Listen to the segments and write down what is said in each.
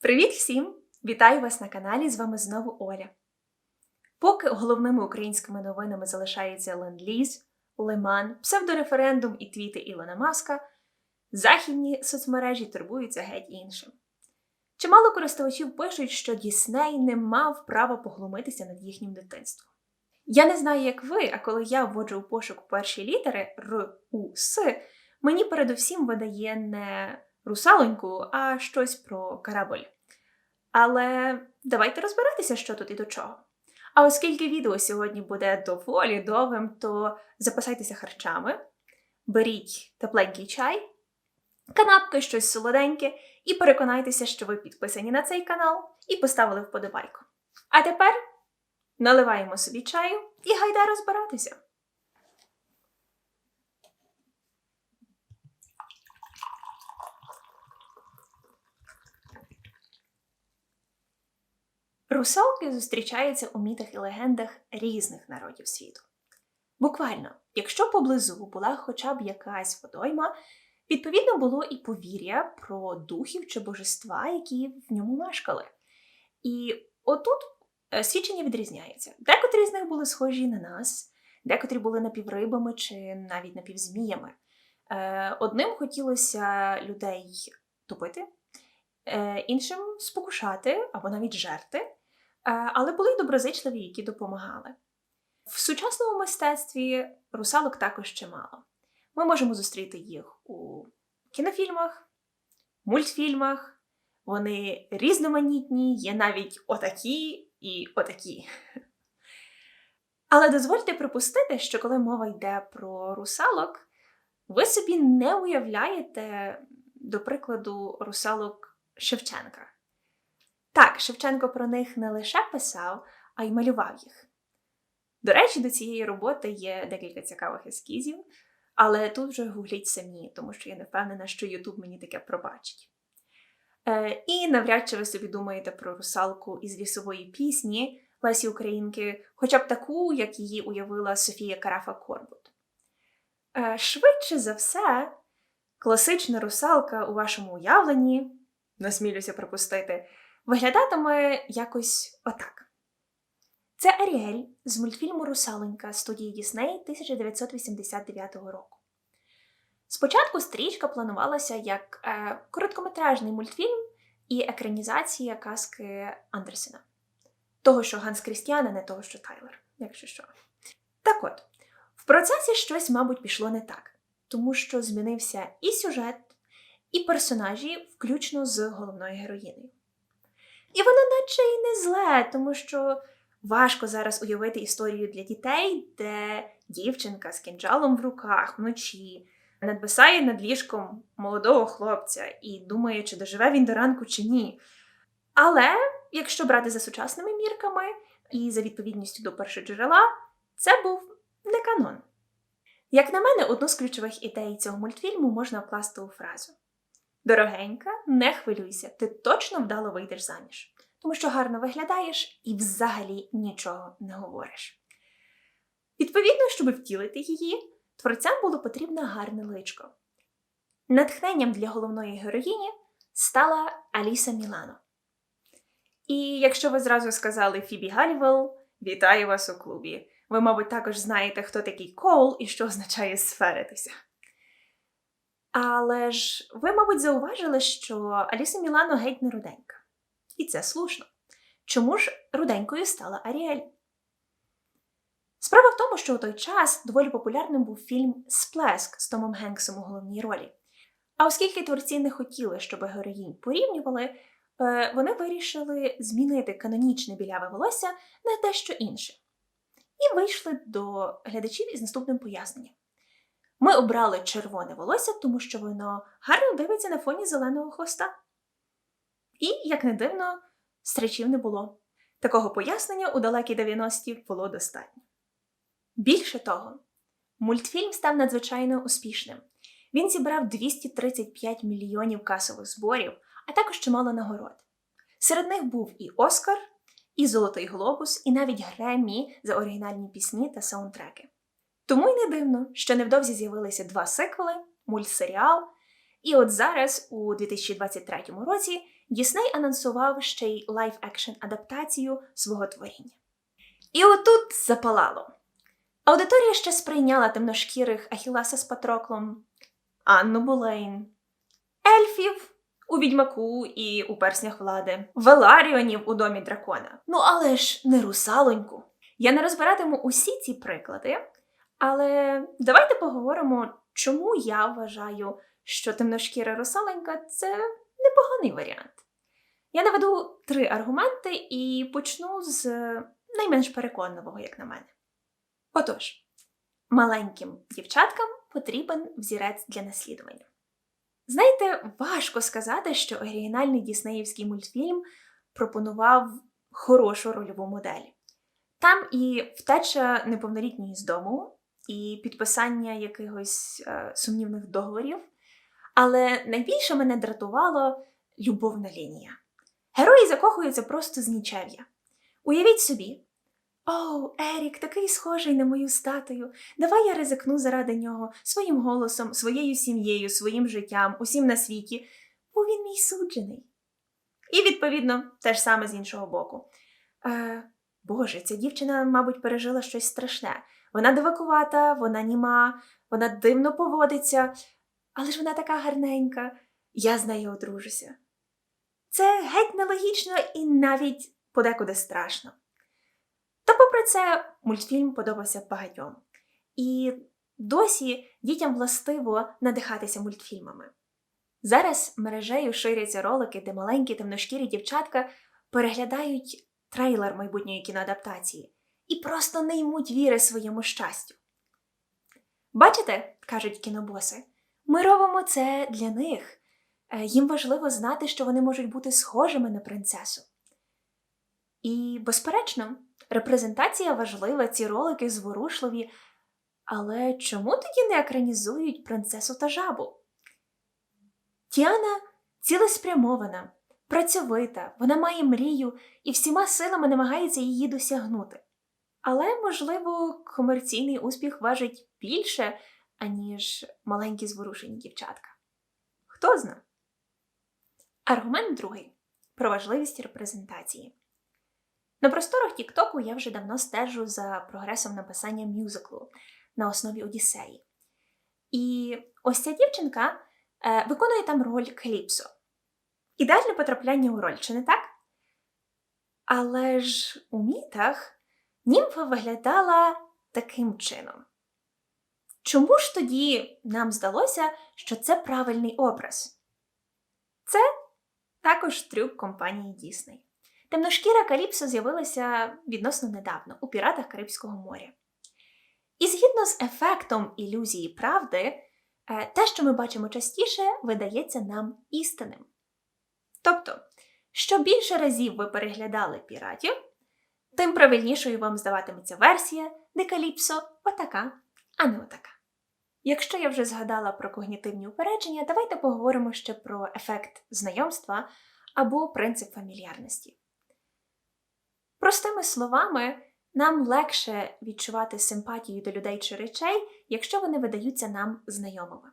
Привіт всім! Вітаю вас на каналі. З вами знову Оля. Поки головними українськими новинами залишаються ленд-ліз, Лиман, псевдореферендум і твіти Ілона Маска, західні соцмережі турбуються геть іншим. Чимало користувачів пишуть, що Дісней не мав права поглумитися над їхнім дитинством. Я не знаю, як ви, а коли я вводжу у пошук перші літери Р, У, С, мені передусім видає не русалоньку, а щось про корабль. Але давайте розбиратися, що тут і до чого. А оскільки відео сьогодні буде доволі довгим, то запасайтеся харчами, беріть тепленький чай, канапки, щось солоденьке, і переконайтеся, що ви підписані на цей канал і поставили вподобайку. А тепер наливаємо собі чаю і гайда розбиратися. Русалки зустрічаються у мітах і легендах різних народів світу. Буквально, якщо поблизу була хоча б якась водойма, відповідно було і повір'я про духів чи божества, які в ньому мешкали. І отут е, свідчення відрізняється. Декотрі з них були схожі на нас, декотрі були напіврибами чи навіть напівзміями. Е, Одним хотілося людей топити, е, іншим спокушати або навіть жерти. Е, Але були й доброзичливі, які допомагали. В сучасному мистецтві русалок також чимало. Ми можемо зустріти їх у кінофільмах, мультфільмах. Вони різноманітні, є навіть отакі і отакі. Але дозвольте припустити, що коли мова йде про русалок, ви собі не уявляєте, до прикладу, русалок Шевченка. Так, Шевченко про них не лише писав, а й малював їх. До речі, до цієї роботи є декілька цікавих ескізів, але тут вже гугліть самі, тому що я не впевнена, що Ютуб мені таке пробачить. Е, і навряд чи ви собі думаєте про русалку із лісової пісні Лесі Українки, хоча б таку, як її уявила Софія Карафа Корбут. Е, швидше за все, класична русалка у вашому уявленні, насмілюся припустити, виглядатиме якось отак. Це Аріель з мультфільму Русаленька студії Дісней 1989 року. Спочатку стрічка планувалася як е, короткометражний мультфільм і екранізація казки Андерсена. Того, що Ганс Крістіан, а не того, що Тайлер, якщо що. Так от, в процесі щось, мабуть, пішло не так, тому що змінився і сюжет, і персонажі, включно з головною героїнею. І воно наче й не зле, тому що важко зараз уявити історію для дітей, де дівчинка з кінджалом в руках вночі надвисає над ліжком молодого хлопця і думає, чи доживе він до ранку чи ні. Але якщо брати за сучасними мірками і за відповідністю до першоджерела, це був не канон. Як на мене, одну з ключових ідей цього мультфільму можна вкласти у фразу: Дорогенька, не хвилюйся, ти точно вдало вийдеш заміж, тому що гарно виглядаєш і взагалі нічого не говориш. Відповідно, щоб втілити її, творцям було потрібне гарне личко. Натхненням для головної героїні стала Аліса Мілано. І якщо ви зразу сказали Фібі Галівел, вітаю вас у клубі. Ви, мабуть, також знаєте, хто такий Коул і що означає сферитися. Але ж ви, мабуть, зауважили, що Аліса Мілано геть не руденька. І це слушно. Чому ж руденькою стала Аріель? Справа в тому, що у той час доволі популярним був фільм Сплеск з Томом Генксом у головній ролі. А оскільки творці не хотіли, щоб героїнь порівнювали, е, вони вирішили змінити канонічне біляве волосся на дещо інше. І вийшли до глядачів із наступним поясненням. Ми обрали червоне волосся, тому що воно гарно дивиться на фоні зеленого хвоста. І, як не дивно, стрічів не було. Такого пояснення у далекі 90-ті було достатньо. Більше того, мультфільм став надзвичайно успішним. Він зібрав 235 мільйонів касових зборів, а також чимало нагород. Серед них був і Оскар, і Золотий Глобус, і навіть Греммі за оригінальні пісні та саундтреки. Тому й не дивно, що невдовзі з'явилися два сиквели, мультсеріал, і от зараз, у 2023 році, Дісней анонсував ще й лайв-екшн адаптацію свого творіння. І отут запалало. Аудиторія ще сприйняла темношкірих Ахіласа з Патроклом, Анну Болейн, ельфів у відьмаку і у перснях влади, Веларіонів у домі дракона. Ну але ж не русалоньку. Я не розбиратиму усі ці приклади, але давайте поговоримо, чому я вважаю, що темношкіра русаленька це непоганий варіант. Я наведу три аргументи і почну з найменш переконливого, як на мене. Отож, маленьким дівчаткам потрібен взірець для наслідування. Знаєте, важко сказати, що оригінальний діснеївський мультфільм пропонував хорошу рольову модель. Там і втеча неповнолітньої з дому, і підписання якихось е, сумнівних договорів. Але найбільше мене дратувало любовна лінія. Герої закохуються просто з нічев'я. Уявіть собі, о, Ерік, такий схожий на мою статую. Давай я ризикну заради нього своїм голосом, своєю сім'єю, своїм життям, усім на світі, бо він мій суджений. І, відповідно, те ж саме з іншого боку. Е, Боже, ця дівчина, мабуть, пережила щось страшне. Вона дивакувата, вона німа, вона дивно поводиться, але ж вона така гарненька, я з нею одружуся. Це геть нелогічно і навіть подекуди страшно. Та, попри це, мультфільм подобався багатьом. І досі дітям властиво надихатися мультфільмами. Зараз мережею ширяться ролики, де маленькі темношкірі дівчатка переглядають трейлер майбутньої кіноадаптації і просто не ймуть віри своєму щастю. Бачите, кажуть кінобоси, ми робимо це для них. Е, Їм важливо знати, що вони можуть бути схожими на принцесу. І, безперечно, репрезентація важлива, ці ролики зворушливі. Але чому тоді не екранізують принцесу та жабу? Тіана цілеспрямована, працьовита, вона має мрію і всіма силами намагається її досягнути. Але, можливо, комерційний успіх важить більше, аніж маленькі зворушені дівчатка. Хто зна? Аргумент другий про важливість репрезентації. На просторах Тіктоку я вже давно стежу за прогресом написання мюзиклу на основі Одіссеї. І ось ця дівчинка е, виконує там роль Каліпсо. Ідеальне потрапляння у роль, чи не так? Але ж у мітах німфа виглядала таким чином. Чому ж тоді нам здалося, що це правильний образ? Це також трюк компанії Дісней. Темношкіра Каліпсо з'явилася відносно недавно у піратах Карибського моря. І згідно з ефектом ілюзії правди, е, те, що ми бачимо частіше, видається нам істинним. Тобто, що більше разів ви переглядали піратів, тим правильнішою вам здаватиметься версія, де Каліпсо отака, а не отака. Якщо я вже згадала про когнітивні упередження, давайте поговоримо ще про ефект знайомства або принцип фамільярності. Простими словами, нам легше відчувати симпатію до людей чи речей, якщо вони видаються нам знайомими.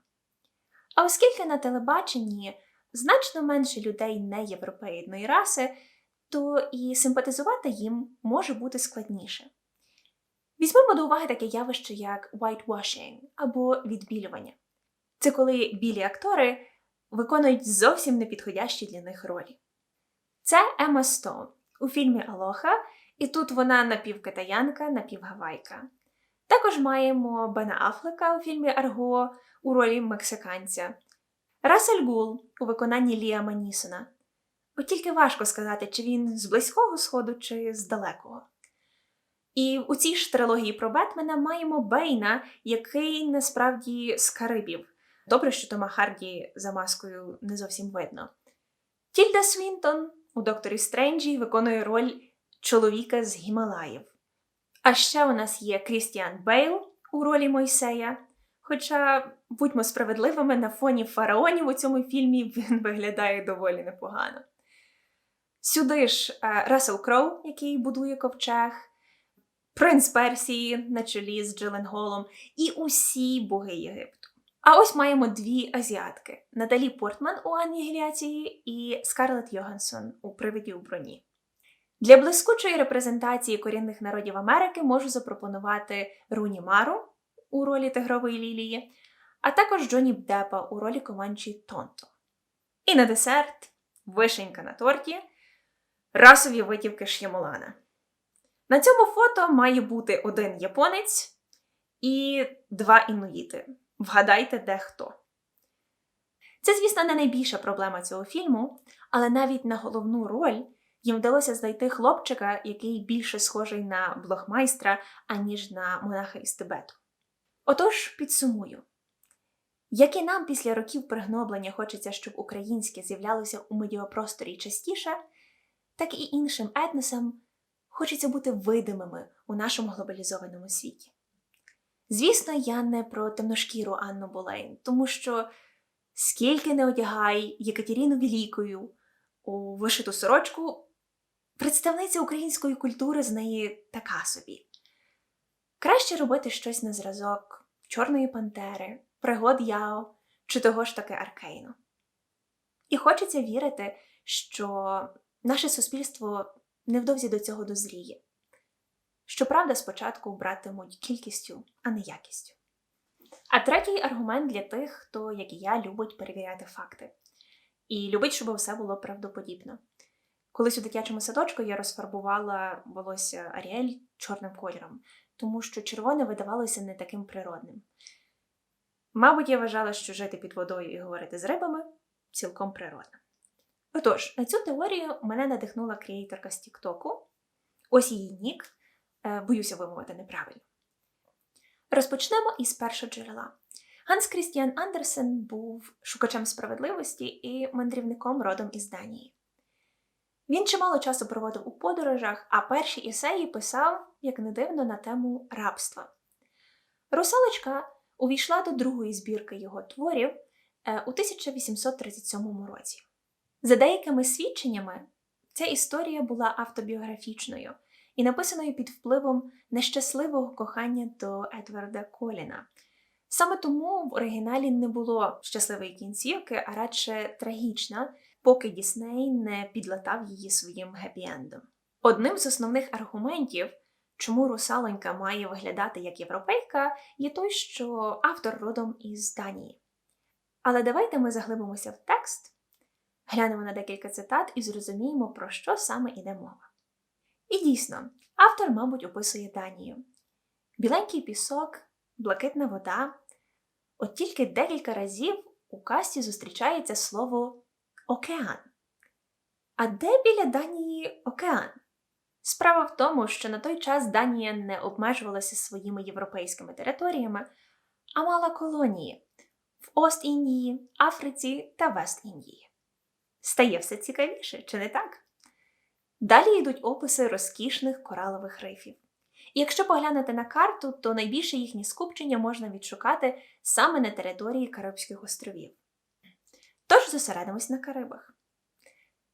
А оскільки на телебаченні значно менше людей неєвропейної раси, то і симпатизувати їм може бути складніше. Візьмемо до уваги таке явище, як whitewashing або відбілювання. Це коли білі актори виконують зовсім непідходящі для них ролі. Це Ема Стоун у фільмі Алоха, і тут вона напівкитаянка, напівгавайка. Також маємо Бена Афлека у фільмі Арго у ролі мексиканця, Расель Гул у виконанні Ліама Нісона. От тільки важко сказати, чи він з близького сходу, чи з далекого. І у цій ж трилогії про Бетмена маємо Бейна, який насправді з Карибів. Добре, що Тома Харді за маскою не зовсім видно. Тільда Свінтон у Докторі Стренджі виконує роль чоловіка з Гімалаїв. А ще у нас є Крістіан Бейл у ролі Мойсея. Хоча, будьмо справедливими, на фоні фараонів у цьому фільмі він виглядає доволі непогано. Сюди ж Рассел Кроу, який будує ковчег, принц Персії на чолі з Джилен Голом, і усі боги Єгипту. А ось маємо дві азіатки: Наталі Портман у Анігіляції і Скарлетт Йогансон у Привиді у броні. Для блискучої репрезентації корінних народів Америки можу запропонувати Руні Мару у ролі Тигрової лілії, а також Джоні Деппа у ролі Команчі Тонто. І на десерт вишенька на торті, расові витівки Ш'ямолана. На цьому фото має бути один японець і два інуїти. Вгадайте, де хто. Це, звісно, не найбільша проблема цього фільму, але навіть на головну роль їм вдалося знайти хлопчика, який більше схожий на блохмайстра, аніж на монаха із Тибету. Отож, підсумую. Як і нам після років пригноблення хочеться, щоб українське з'являлося у медіапросторі частіше, так і іншим етносам хочеться бути видимими у нашому глобалізованому світі. Звісно, я не про темношкіру Анну Болейн, тому що скільки не одягай Єкатеріну Великою у вишиту сорочку, представниця української культури з неї така собі. Краще робити щось на зразок Чорної Пантери, пригод Яо чи того ж таки Аркейну. І хочеться вірити, що наше суспільство невдовзі до цього дозріє. Щоправда, спочатку братимуть кількістю, а не якістю. А третій аргумент для тих, хто, як і я, любить перевіряти факти. І любить, щоб все було правдоподібно. Колись у дитячому садочку я розфарбувала волосся Аріель чорним кольором, тому що червоне видавалося не таким природним. Мабуть, я вважала, що жити під водою і говорити з рибами цілком природно. Отож, на цю теорію мене надихнула креаторка з Тіктоку. Ось її нік. Е, боюся вимовити неправильно. Розпочнемо із першого джерела. Ганс Крістіан Андерсен був шукачем справедливості і мандрівником родом із Данії. Він чимало часу проводив у подорожах, а перші ісеї писав, як не дивно, на тему рабства. Русалочка увійшла до другої збірки його творів е, у 1837 році. За деякими свідченнями, ця історія була автобіографічною і написаною під впливом нещасливого кохання до Едварда Коліна. Саме тому в оригіналі не було щасливої кінцівки, а радше трагічна, поки Дісней не підлатав її своїм гепі-ендом. Одним з основних аргументів, чому русалонька має виглядати як європейка, є той, що автор родом із Данії. Але давайте ми заглибимося в текст, глянемо на декілька цитат і зрозуміємо, про що саме йде мова. І дійсно, автор, мабуть, описує Данію. Біленький пісок, блакитна вода. От тільки декілька разів у касті зустрічається слово океан. А де біля Данії океан? Справа в тому, що на той час Данія не обмежувалася своїми європейськими територіями, а мала колонії в Ост-Індії, Африці та Вест-Індії. Стає все цікавіше, чи не так? Далі йдуть описи розкішних коралових рифів. І якщо поглянути на карту, то найбільше їхнє скупчення можна відшукати саме на території Карибських островів. Тож зосередимось на Карибах.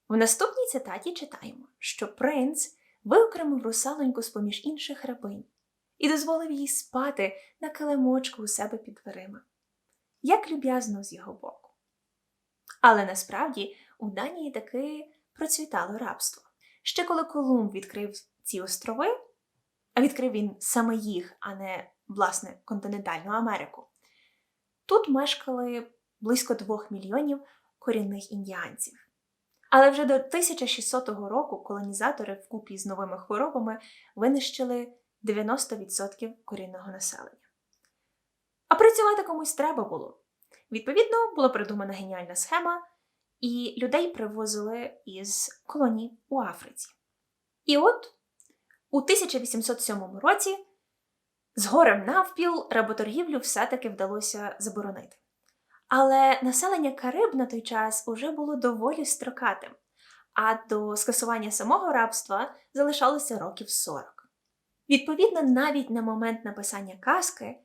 В наступній цитаті читаємо, що принц виокремив русалоньку з поміж інших рабинь і дозволив їй спати на килимочку у себе під дверима. Як люб'язно з його боку. Але насправді у Данії таки процвітало рабство. Ще коли Колумб відкрив ці острови, а відкрив він саме їх, а не, власне, континентальну Америку, тут мешкали близько двох мільйонів корінних індіанців. Але вже до 1600 року колонізатори вкупі з новими хворобами винищили 90% корінного населення. А працювати комусь треба було. Відповідно, була придумана геніальна схема, і людей привозили із колоній у Африці. І от у 1807 році з горем навпіл работоргівлю все-таки вдалося заборонити. Але населення Кариб на той час уже було доволі строкатим, а до скасування самого рабства залишалося років 40. Відповідно, навіть на момент написання казки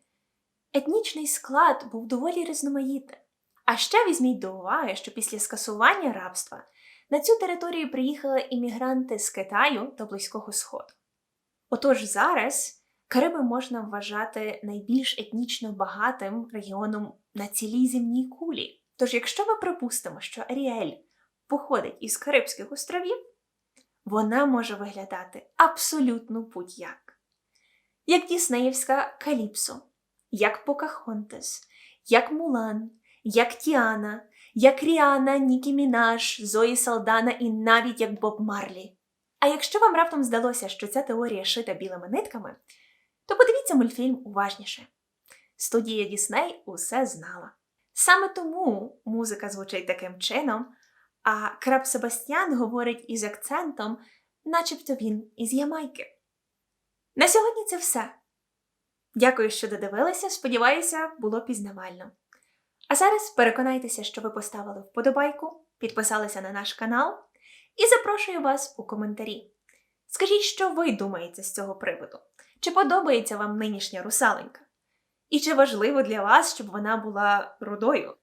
етнічний склад був доволі різноманітним. А ще візьміть до уваги, що після скасування рабства на цю територію приїхали іммігранти з Китаю та Близького Сходу. Отож зараз Кариби можна вважати найбільш етнічно багатим регіоном на цілій земній кулі. Тож, якщо ми припустимо, що Аріель походить із Карибських островів, вона може виглядати абсолютно будь-як. Як Діснеївська Каліпсо, як Покахонтес, як Мулан, як Тіана, як Ріана, Нікі Мінаш, Зої Салдана і навіть як Боб Марлі. А якщо вам раптом здалося, що ця теорія шита білими нитками, то подивіться мультфільм уважніше. Студія Дісней усе знала. Саме тому музика звучить таким чином, а краб Себастьян говорить із акцентом, начебто він із Ямайки. На сьогодні це все. Дякую, що додивилися. Сподіваюся, було пізнавально. А зараз переконайтеся, що ви поставили вподобайку, підписалися на наш канал і запрошую вас у коментарі. Скажіть, що ви думаєте з цього приводу? Чи подобається вам нинішня русаленька? І чи важливо для вас, щоб вона була рудою?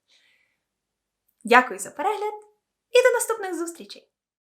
Дякую за перегляд і до наступних зустрічей!